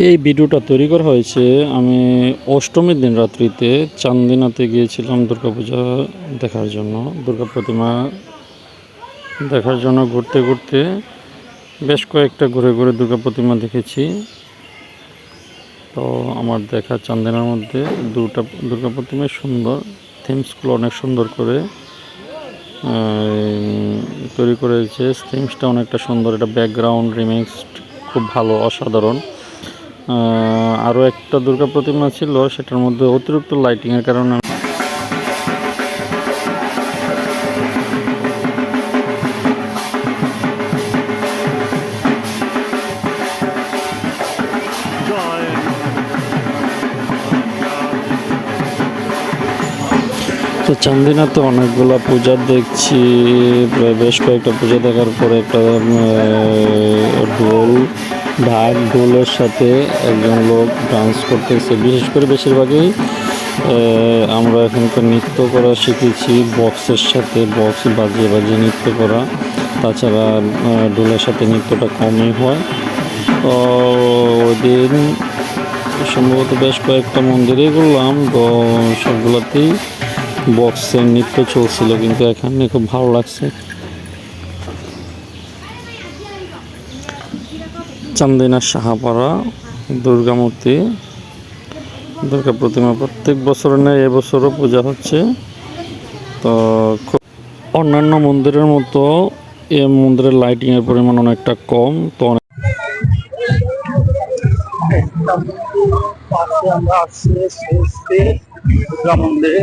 এই ভিডিওটা তৈরি করা হয়েছে আমি অষ্টমীর দিন রাত্রিতে চান্দিনাতে গিয়েছিলাম দুর্গাপূজা দেখার জন্য, দুর্গা প্রতিমা দেখার জন্য ঘুরতে ঘুরতে বেশ কয়েকটা ঘুরে ঘুরে দুর্গা প্রতিমা দেখেছি। তো আমার দেখা চান্দিনার মধ্যে দুটা দুর্গা প্রতিমা সুন্দর থিমসগুলো অনেক সুন্দর করে তৈরি করেছে। থিমসটা অনেকটা সুন্দর, এটা ব্যাকগ্রাউন্ড রিমিক্স খুব ভালো, অসাধারণ। আরও একটা দুর্গা প্রতিমা ছিল, সেটার মধ্যে অতিরিক্ত লাইটিংয়ের কারণে তো চান্দিনাতে অনেকগুলো পূজা দেখছি বেশ কয়েকটা পূজা দেখার পরে একটা ঢোল ঢাক ঢোলের সাথে একজন লোক ডান্স করতেছে। বিশেষ করে বেশিরভাগই আমরা এখানকার নৃত্য করা শিখেছি বক্সের সাথে বক্স বাজিয়ে বাজিয়ে নৃত্য করা। তাছাড়া ঢোলের সাথে নৃত্যটা কমই হয়। তো, ওই দিন সম্ভবত বেশ কয়েকটা মন্দিরেই ঘুরলাম, তো সবগুলোতেই বক্সের নৃত্য চলছিল, কিন্তু এখানে খুব ভালো লাগছে। চান্দিনা সাহাপাড়া, দুর্গা মূর্তি। দুর্গা প্রতিমা প্রত্যেক বছরের নেই এবছরও পূজা হচ্ছে। তো খুব অন্যান্য মন্দিরের মতো এ মন্দিরের লাইটিংয়ের পরিমাণ অনেকটা কম, তো অনেক আমরা আসছি দুর্গা মন্দিরে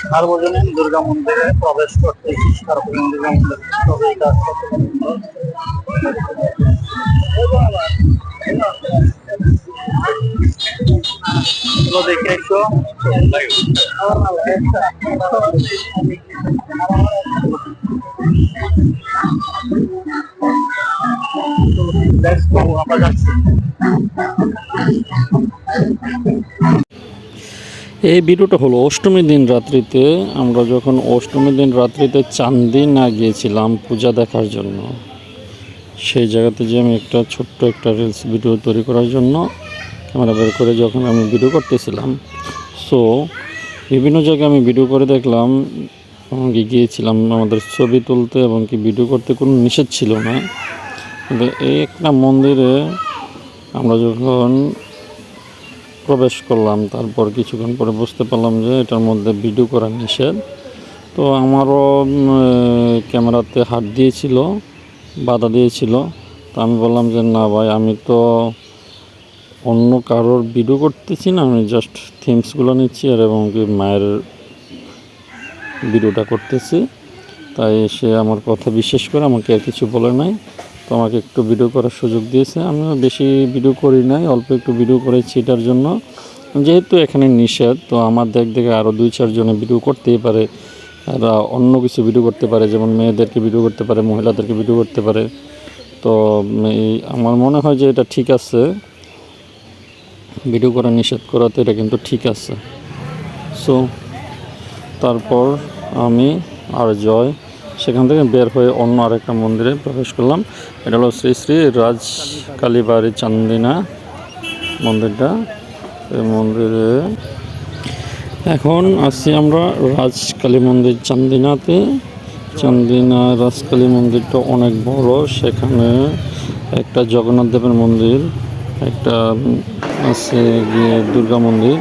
সার্বজনীন দুর্গা মন্দিরে প্রবেশ করতেছি সার্বজনীন দুর্গা মন্দিরে প্রবেশ দেখে এই ভিডিওটা হলো অষ্টমীর দিন রাত্রিতে। আমরা যখন অষ্টমীর দিন রাত্রিতে চান্দিনা গিয়েছিলাম পূজা দেখার জন্য, সেই জায়গাতে যে আমি একটা ছোট্ট একটা রিলস ভিডিও তৈরি করার জন্য ক্যামেরা বের করে যখন আমি ভিডিও করতেছিলাম। সো বিভিন্ন জায়গায় আমি ভিডিও করে দেখলাম, এমনকি গিয়েছিলাম আমাদের ছবি তুলতে এবং কি ভিডিও করতে কোনো নিষেধ ছিল না। কিন্তু এই একটা মন্দিরে আমরা যখন প্রবেশ করলাম, তারপর কিছুক্ষণ পরে বুঝতে পারলাম যে এটার মধ্যে ভিডিও করা নিষেধ। তো আমারও ক্যামেরাতে হাত দিয়েছিল, বাধা দিয়েছিল। তো আমি বললাম যে, না ভাই, আমি তো অন্য কারোর ভিডিও করতেছি না, আমি জাস্ট থিমসগুলো নিচ্ছি আর এবং কি মায়ের ভিডিওটা করতেছি। তাই সে আমার কথা বিশ্বাস করে আমাকে আর কিছু বলে নাই। তো আমাকে একটু ভিডিও করার সুযোগ দিয়েছে। আমিও বেশি ভিডিও করি নাই, অল্প একটু ভিডিও করেছি এটার জন্য। যেহেতু এখানে নিষেধ, তো আমার দেখ দেখে আরও দুই চারজনে ভিডিও করতেই পারে। আর অন্য কিছু ভিডিও করতে পারে, যেমন মেয়েদেরকে ভিডিও করতে পারে, মহিলাদেরকে ভিডিও করতে পারে। তো আমার মনে হয় যে এটা ঠিক আছে। ভিডিও করা, নিষেধ করাতে এটা কিন্তু ঠিক আছে। সো তারপর আমি আর জয় সেখান থেকে বের হয়ে অন্য আরেকটা মন্দিরে প্রবেশ করলাম। এটা হলো শ্রী শ্রী রাজ কালীবাড়ি চান্দিনা মন্দিরটা। এই মন্দিরে এখন আসছি আমরা রাজকালী মন্দির চান্দিনাতে। চান্দিনা রাজকালী মন্দিরটা অনেক বড়। সেখানে একটা জগন্নাথ দেবের মন্দির, একটা আছে গিয়ে দুর্গা মন্দির।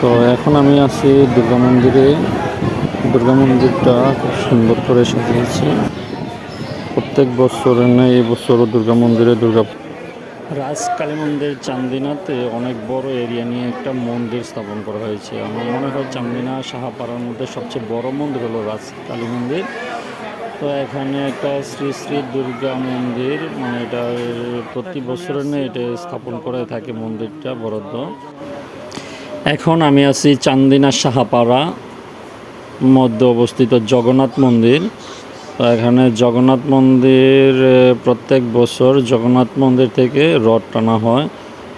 তো এখন আমি আছি দুর্গা মন্দিরে। দুর্গা মন্দিরটা খুব সুন্দর করে সাজিয়েছে। প্রত্যেক বছরের ন্যায় এই বছরও দুর্গা মন্দিরে দুর্গা রাজ কালী মন্দির চান্দিনাতে অনেক বড় এরিয়া নিয়ে একটা মন্দির স্থাপন করা হয়েছে। আমার মনে হয় চান্দিনা সাহাপাড়ার মধ্যে সবচেয়ে বড় মন্দির হলো রাজ কালী মন্দির। তো এখানে একটা শ্রী শ্রী দুর্গা মন্দির মানে এটা প্রতি বছরের নেই এটা স্থাপন করে থাকে মন্দিরটা বরাদ্দ। এখন আমি আছি চান্দিনা সাহাপাড়া মধ্যে অবস্থিত জগন্নাথ মন্দির। তো এখানে জগন্নাথ মন্দির প্রত্যেক বছর জগন্নাথ মন্দির থেকে রথ টানা হয়।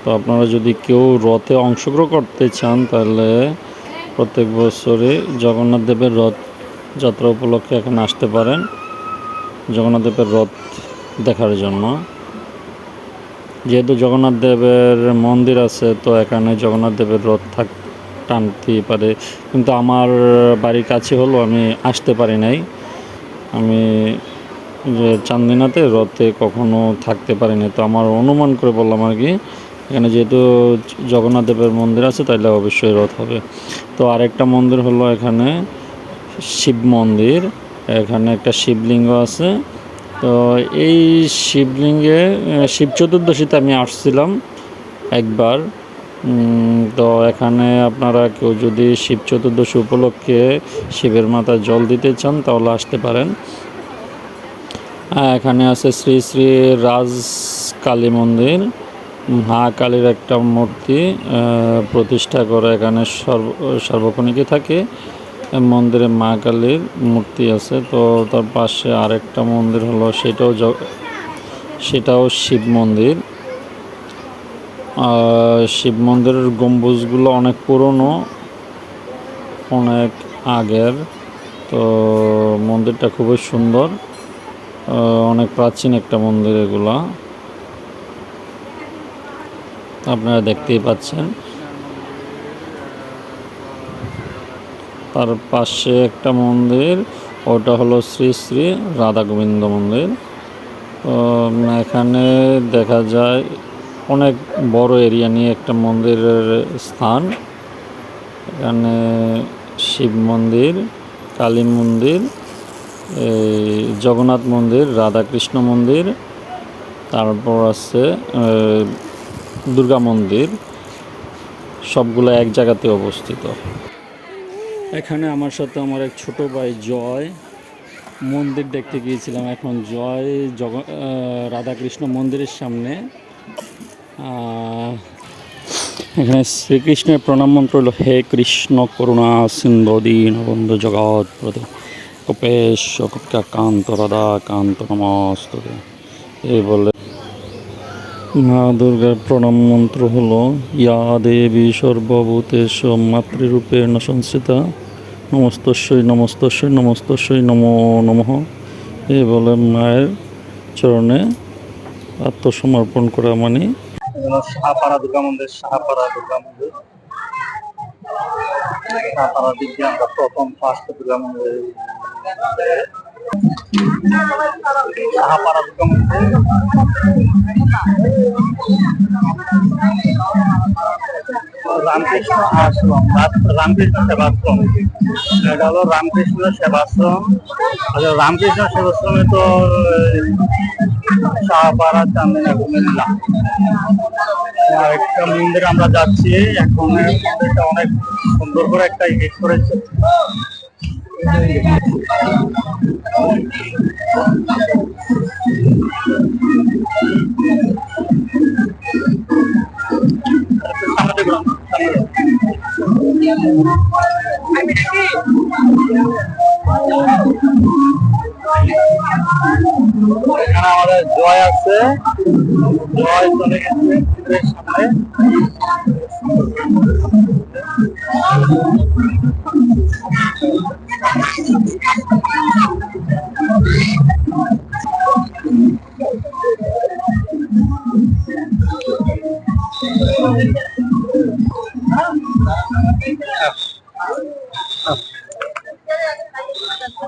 তো আপনারা যদি কেউ রথে অংশগ্রহণ করতে চান, তাহলে প্রত্যেক বছরে জগন্নাথ দেবের রথ যাত্রা উপলক্ষে এখানে আসতে পারেন। জগন্নাথ দেবের রথ দেখার জন্য। যেহেতু জগন্নাথ দেবের মন্দির আছে, তো এখানে জগন্নাথ দেবের রথ থাক টানতেই পারে। কিন্তু আমার বাড়ির কাছে হলো আমি আসতে পারি নাই। আমি চান্দিনাতে রথে কখনো থাকতে পারিনি তো আমার অনুমান করে বললাম আর কি, এখানে যেহেতু জগন্নাথ দেবের মন্দির আছে তাইলে অবশ্যই রথ হবে। তো আরেকটা মন্দির হলো এখানে শিব মন্দির, এখানে একটা শিবলিঙ্গ আছে। তো এই শিবলিঙ্গে, শিব চতুর্দশীতে আমি আসছিলাম একবার। তো এখানে আপনারা কেউ যদি শিব চতুর্দশী উপলক্ষে শিবের মাথায় জল দিতে চান, তাহলে আসতে পারেন। এখানে আছে শ্রী শ্রী রাজ কালী মন্দির। মা কালীর একটা মূর্তি প্রতিষ্ঠা করে এখানে সর্ব, সার্বক্ষণিকই থাকে। মন্দিরে মা কালীর মূর্তি আছে, তো তার পাশে আরেকটা মন্দির হলো, সেটাও সেটাও শিব মন্দির। শিব মন্দিরের গম্বুজগুলো অনেক পুরনো, অনেক আগের। তো মন্দিরটা খুবই সুন্দর অনেক প্রাচীন একটা মন্দির এগুলা। আপনারা দেখতেই পাচ্ছেন। তার পাশে একটা মন্দির, ওটা হলো শ্রী শ্রী রাধা গোবিন্দ মন্দির। এখানে দেখা যায় অনেক বড় এরিয়া নিয়ে একটা মন্দিরের স্থান। এখানে শিব মন্দির, কালী মন্দির জগন্নাথ মন্দির, রাধাকৃষ্ণ মন্দির, তারপর আছে দুর্গা মন্দির, সবগুলো এক জায়গাতে অবস্থিত। এখানে আমার সাথে আমার এক ছোট ভাই জয়, মন্দির দেখতে গিয়েছিলাম। এখন জয় জগ রাধাকৃষ্ণ মন্দিরের সামনে। এখানে শ্রীকৃষ্ণের প্রণাম মন্ত্র হল, হে কৃষ্ণ করুণা, সিন্ধু দীনবন্ধু জগৎ প্রতি কপেশ কান্ত রাধা, কান্ত নমস্তে এই বলে, মা দুর্গার প্রণাম মন্ত্র হলো, ইয়া দেবী সর্বভূতেশ মাতৃরূপেণ সংস্থিতা নমস্তস্যই নমস্তস্যই নমস্তস্যই নমো নমঃ। এই বলে, মায়ের চরণে আত্মসমর্পণ করা মানে সাহাপাড়া দুর্গা মন্দির, সাহাপাড়া দুর্গা মন্দির। সাহাপাড়া দিক আমরা প্রথম ফার্স্ট দুর্গা মন্দির। সাহাপাড়া দুর্গা মন্দির। রামকৃষ্ণ আশ্রম রাম- রামকৃষ্ণ সেবাশ্রম। এটা হলো রামকৃষ্ণ সেবাশ্রম। আচ্ছা রামকৃষ্ণ সেবাশ্রমে তো শাহপাড়া চান্দিনা কুমিল্লা আর একটা মন্দির আমরা যাচ্ছি এখন মন্দিরটা অনেক সুন্দর করে একটা ইডিট করেছে দেখুন। এখানে আমাদের জয় আছে জয় চলে গেছে সামনে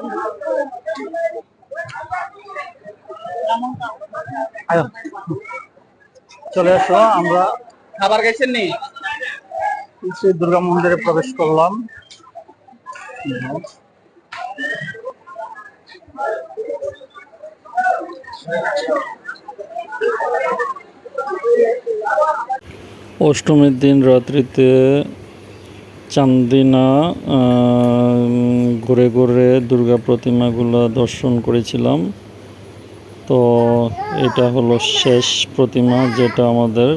আয়ো। চলে এসো আমরা খাবার খাইছেন নি শ্রী দুর্গা মন্দিরে প্রবেশ করলাম। অষ্টমীর দিন রাত্রিতে চান্দিনা আহ, ঘুরে ঘুরে দুর্গা প্রতিমাগুলো দর্শন করেছিলাম। তো এটা হলো শেষ প্রতিমা যেটা আমাদের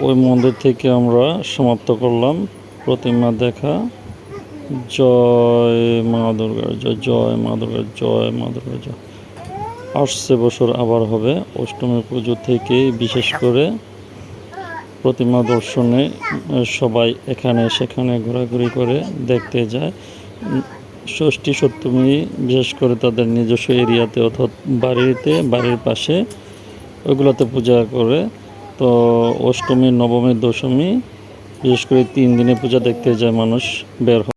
ওই মন্দির থেকে আমরা সমাপ্ত করলাম। প্রতিমা দেখা। জয় মা দুর্গার জয় জয় মা দুর্গার জয় মা দুর্গার জয়। আসছে বছর আবার হবে অষ্টমী পুজো থেকে, বিশেষ করে প্রতিমা দর্শনে সবাই এখানে সেখানে ঘোরাঘুরি করে দেখতে যায়। ষষ্ঠী, সপ্তমী, বিশেষ করে তাদের নিজস্ব এরিয়াতে অর্থাৎ বাড়িতে, বাড়ির পাশে ওইগুলোতে পূজা করে। তো অষ্টমী, নবমী, দশমী, বিশেষ করে তিন দিনে পূজা দেখতে যায় মানুষ বের হয়।